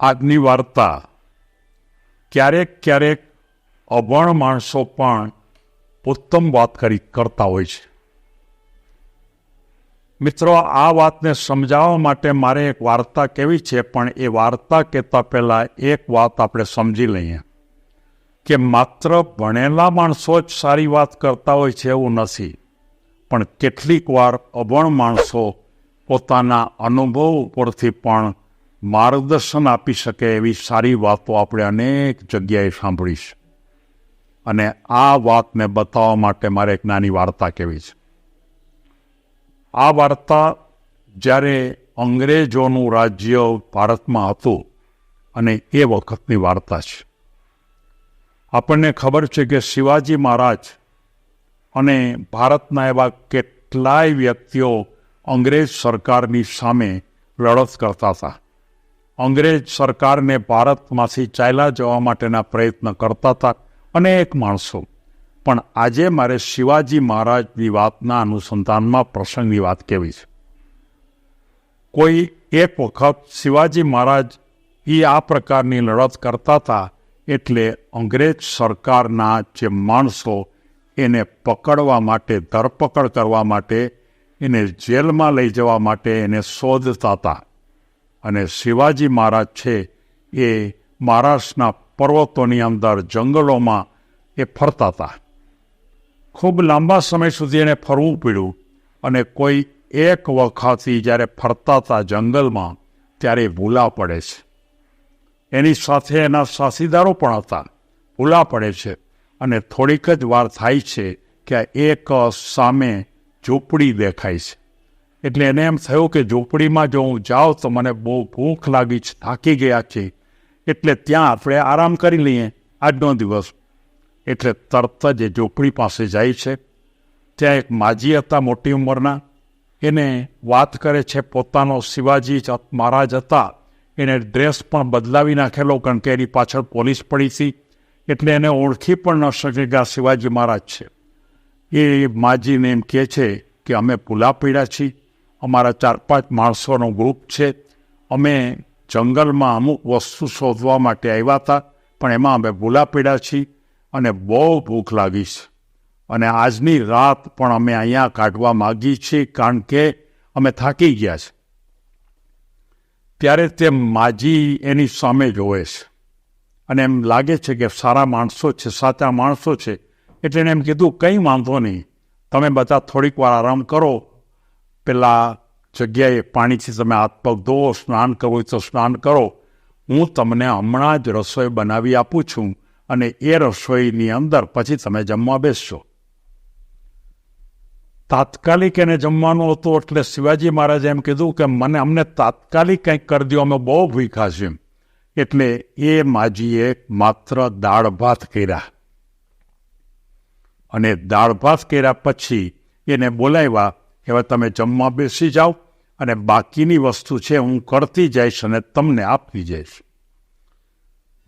આજની વાર્તા ક્યારેક ક્યારેક અભણ માણસો પણ ઉત્તમ વાત કરી કરતા હોય છે. મિત્રો, આ વાતને સમજાવવા માટે મારે એક વાર્તા કેવી છે, પણ એ વાર્તા કહેતા પહેલાં એક વાત આપણે સમજી લઈએ કે માત્ર ભણેલા માણસો જ સારી વાત કરતા હોય છે એવું નથી, પણ કેટલીક વાર અભણ માણસો પોતાના અનુભવ ઉપરથી પણ માર્ગદર્શન આપી શકે એવી સારી વાતો આપણે અનેક જગ્યાએ સાંભળી છે. અને આ વાતને બતાવવા માટે મારે એક નાની વાર્તા કહેવી છે. આ વાર્તા જ્યારે અંગ્રેજોનું રાજ્ય ભારતમાં હતું અને એ વખતની વાર્તા છે. આપણને ખબર છે કે શિવાજી મહારાજ અને ભારતના એવા કેટલાય વ્યક્તિઓ અંગ્રેજ સરકારની સામે લડત કરતા હતા. અંગ્રેજ સરકારને ભારતમાંથી ચાલ્યા જવા માટેના પ્રયત્ન કરતા હતા અનેક માણસો. પણ આજે મારે શિવાજી મહારાજની વાતના અનુસંધાનમાં પ્રસંગની વાત કહેવી છે? કોઈ એક વખત શિવાજી મહારાજ એ આ પ્રકારની લડત કરતા હતા એટલે અંગ્રેજ સરકારના જે માણસો એને પકડવા માટે, ધરપકડ કરવા માટે, એને જેલમાં લઈ જવા માટે એને શોધતા હતા. અને શિવાજી મહારાજ છે એ મહારાષ્ટ્રના પર્વતોની અંદર જંગલોમાં એ ફરતા હતા ખૂબ લાંબા સમય સુધી એને ફરવું પડ્યું અને કોઈ એક વખતથી જ્યારે ફરતા હતા જંગલમાં ત્યારે ભૂલા પડે છે. એની સાથે એના સાથીદારો પણ હતા, ભૂલા પડે છે અને થોડીક જ વાર થાય છે કે એક સામે ઝૂંપડી દેખાય છે. એટલે એને એમ થયું કે ઝૂંપડીમાં જો હું જાઉં તો મને બહુ ભૂખ લાગી છે, થાકી ગયા છે. એટલે ત્યાં આપણે આરામ કરી લઈએ આજનો દિવસ. એટલે તરત જ એ ઝૂંપડી પાસે જાય છે. ત્યાં એક માજી હતા મોટી ઉંમરના. એને વાત કરે છે, પોતાનો શિવાજી મહારાજ હતા. એને ડ્રેસ પણ બદલાવી નાખેલો, કારણ કે એની પાછળ પોલીસ પડી હતી. એટલે એને ઓળખી પણ ન શકે કે આ શિવાજી મહારાજ છે. એ માજીને એમ કહે છે કે, અમે પુલા પીડા છીએ. અમારા ચાર પાંચ માણસોનો ગ્રુપ છે. અમે જંગલમાં અમુક વસ્તુ શોધવા માટે આવ્યા હતા, પણ એમાં અમે ભૂલા પડ્યા છીએ અને બહુ ભૂખ લાગી છે. અને આજની રાત પણ અમે અહીંયા કાઢવા માગીએ છીએ કારણ કે અમે થાકી ગયા છે. ત્યારે તે માજી એની સામે જોવે છે. અને એમ લાગે છે કે સારા માણસો છે, સાચા માણસો છે. એટલે એમ કીધું, કંઈ વાંધો નહીં. તમે બધા થોડીક વાર આરામ કરો પેલા જગ્યાએ પાણીથી તમે હાથ પગ ધોવો, સ્નાન કરવું તો સ્નાન કરો. હું તમને હમણાં જ રસોઈ બનાવી આપું છું અને એ રસોઈની અંદર પછી તમે જમવા બેસશો તાત્કાલિક એને જમવાનું હતું એટલે શિવાજી મહારાજે એમ કીધું કે મને અમને તાત્કાલિક કંઈક કરી દો અમે બહુ ભૂખ્યા છીએ એટલે એ માજીએ માત્ર દાળ ભાત કર્યા. અને દાળ ભાત કર્યા પછી એને બોલાવ્યા હવે તમે જમવા બેસી જાઓ અને બાકીની વસ્તુ છે હું કરતી જઈશ અને તમને આપતી જઈશ.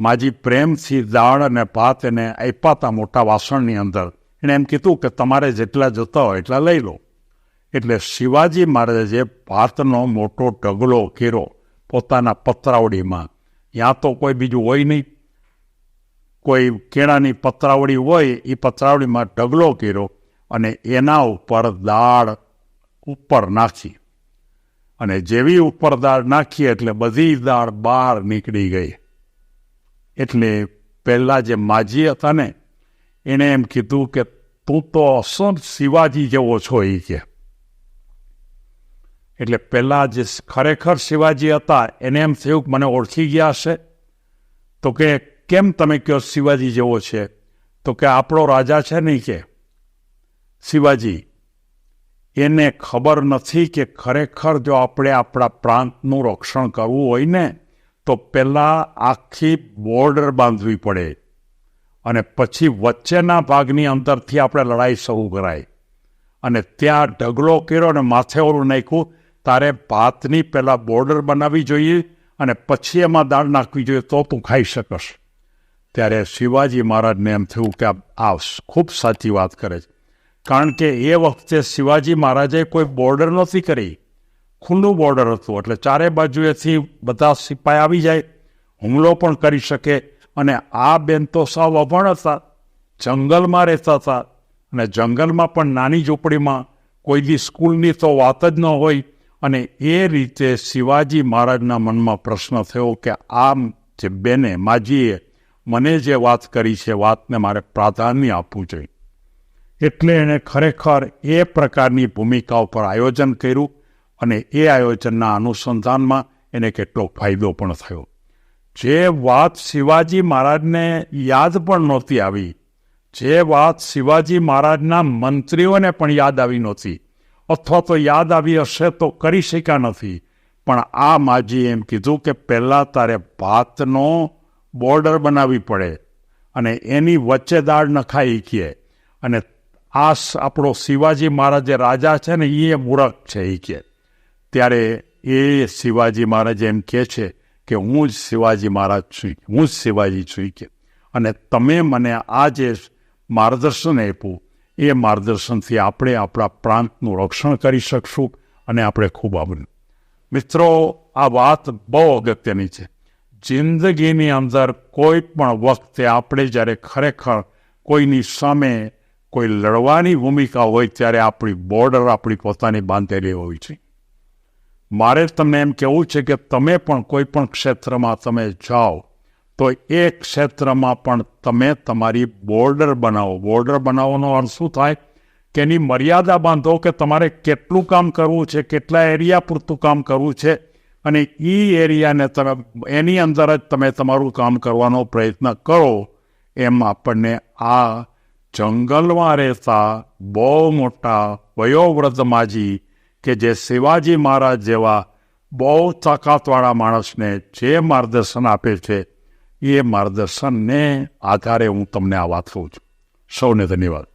માજી પ્રેમથી દાળ અને ભાત એને આપ્યા હતા મોટા વાસણની અંદર. એણે એમ કીધું કે તમારે જેટલા જતા હોય એટલા લઈ લો. એટલે શિવાજી મહારાજે ભાતનો મોટો ઢગલો કર્યો પોતાના પતરાવડીમાં. ત્યાં તો કોઈ બીજું હોય નહીં. કોઈ કેળાની પતરાવડી હોય એ પતરાવડીમાં ઢગલો કર્યો અને એના ઉપર દાળ ઉપર નાખી અને જેવી ઉપર દાળ નાખી એટલે બધી દાળ બહાર નીકળી ગઈ. એટલે પહેલાં જે માજી હતા ને, એણે એમ કીધું કે તું તો અસર શિવાજી જેવો છો એ કે. એટલે પહેલાં જે ખરેખર શિવાજી હતા, એને એમ થયું કે મને ઓળખી ગયા હશે. તો કે, કેમ તમે કહો શિવાજી જેવો છે? તો કે, આપણો રાજા છે નહીં કે. શિવાજી એને ખબર નથી કે ખરેખર જો આપણે આપણા પ્રાંતનું રક્ષણ કરવું હોય ને, તો પહેલાં આખી બોર્ડર બાંધવી પડે અને પછી વચ્ચેના ભાગની અંદરથી આપણે લડાઈ શરૂ કરાય. અને ત્યાં ઢગલો કર્યો અને માથે ઓલું નાખ્યું, તારે ભાતની પહેલાં બોર્ડર બનાવવી જોઈએ અને પછી એમાં દાળ નાખવી જોઈએ તો તું ખાઈ શકશ. ત્યારે શિવાજી મહારાજને એમ થયું કે આ ખૂબ સાચી વાત કરે છે. કારણ કે એ વખતે શિવાજી મહારાજે કોઈ બોર્ડર નહોતી કરી. ખુલ્લું બોર્ડર હતું. એટલે ચારે બાજુએથી બધા સિપાઈ આવી જાય, હુમલો પણ કરી શકે અને આ બેન તો સાવ અભણ હતા. જંગલમાં રહેતા હતા અને જંગલમાં પણ નાની ઝૂંપડીમાં કોઈ દી સ્કૂલની તો વાત જ ન હોય અને એ રીતે શિવાજી મહારાજના મનમાં પ્રશ્ન થયો કે આમ જે બેને, માજીએ મને જે વાત કરી છે, વાતને મારે પ્રાધાન્ય આપવું જોઈએ. એટલે એણે ખરેખર એ પ્રકારની ભૂમિકા ઉપર આયોજન કર્યું અને એ આયોજનના અનુસંધાનમાં એને કેટલો ફાયદો પણ થયો. જે વાત શિવાજી મહારાજને યાદ પણ નહોતી આવી, જે વાત શિવાજી મહારાજના મંત્રીઓને પણ યાદ આવી નહોતી, અથવા તો યાદ આવી હશે તો કરી શક્યા નથી, પણ આ માજી એમ કીધું કે પહેલાં તારે ભાતનો બોર્ડર બનાવવી પડે અને એની વચ્ચે દાળ નખાઈ કીએ અને આ આપણો શિવાજી મહારાજ જે રાજા છે ને એ મૂરખ છે એ કે. ત્યારે એ શિવાજી મહારાજ એમ કહે છે કે, હું જ શિવાજી મહારાજ છું, હું જ શિવાજી છું કે. અને તમે મને આ જે માર્ગદર્શન આપ્યું, એ માર્ગદર્શનથી આપણે આપણા પ્રાંતનું રક્ષણ કરી શકશું અને આપણે ખૂબ આભાર. મિત્રો, આ વાત બહુ અગત્યની છે. જિંદગીની અંદર કોઈ પણ વખતે આપણે જ્યારે ખરેખર કોઈની સામે કોઈ લડવાની ભૂમિકા હોય ત્યારે આપણી બોર્ડર આપણી પોતાની બાંધેલી હોય છે. મારે તમને એમ કહેવું છે કે તમે પણ કોઈ પણ ક્ષેત્રમાં તમે જાઓ, તો એ ક્ષેત્રમાં પણ તમે તમારી બોર્ડર બનાવો. બોર્ડર બનાવવાનો અર્થ શું થાય? કે એની મર્યાદા બાંધો કે તમારે કેટલું કામ કરવું છે, કેટલા એરિયા પૂરતું કામ કરવું છે, અને એ એરિયાને તમે એની અંદર જ તમે તમારું કામ કરવાનો પ્રયત્ન કરો. એમ આપણને આ જંગલમાં રહેતા બહુ મોટા વયોવૃદ્ધ માજી કે જે શિવાજી મહારાજ જેવા બહુ તાકાતવાળા માણસને જે માર્ગદર્શન આપે છે, એ માર્ગદર્શનને આધારે હું તમને આ વાત કહું છું. સૌને ધન્યવાદ.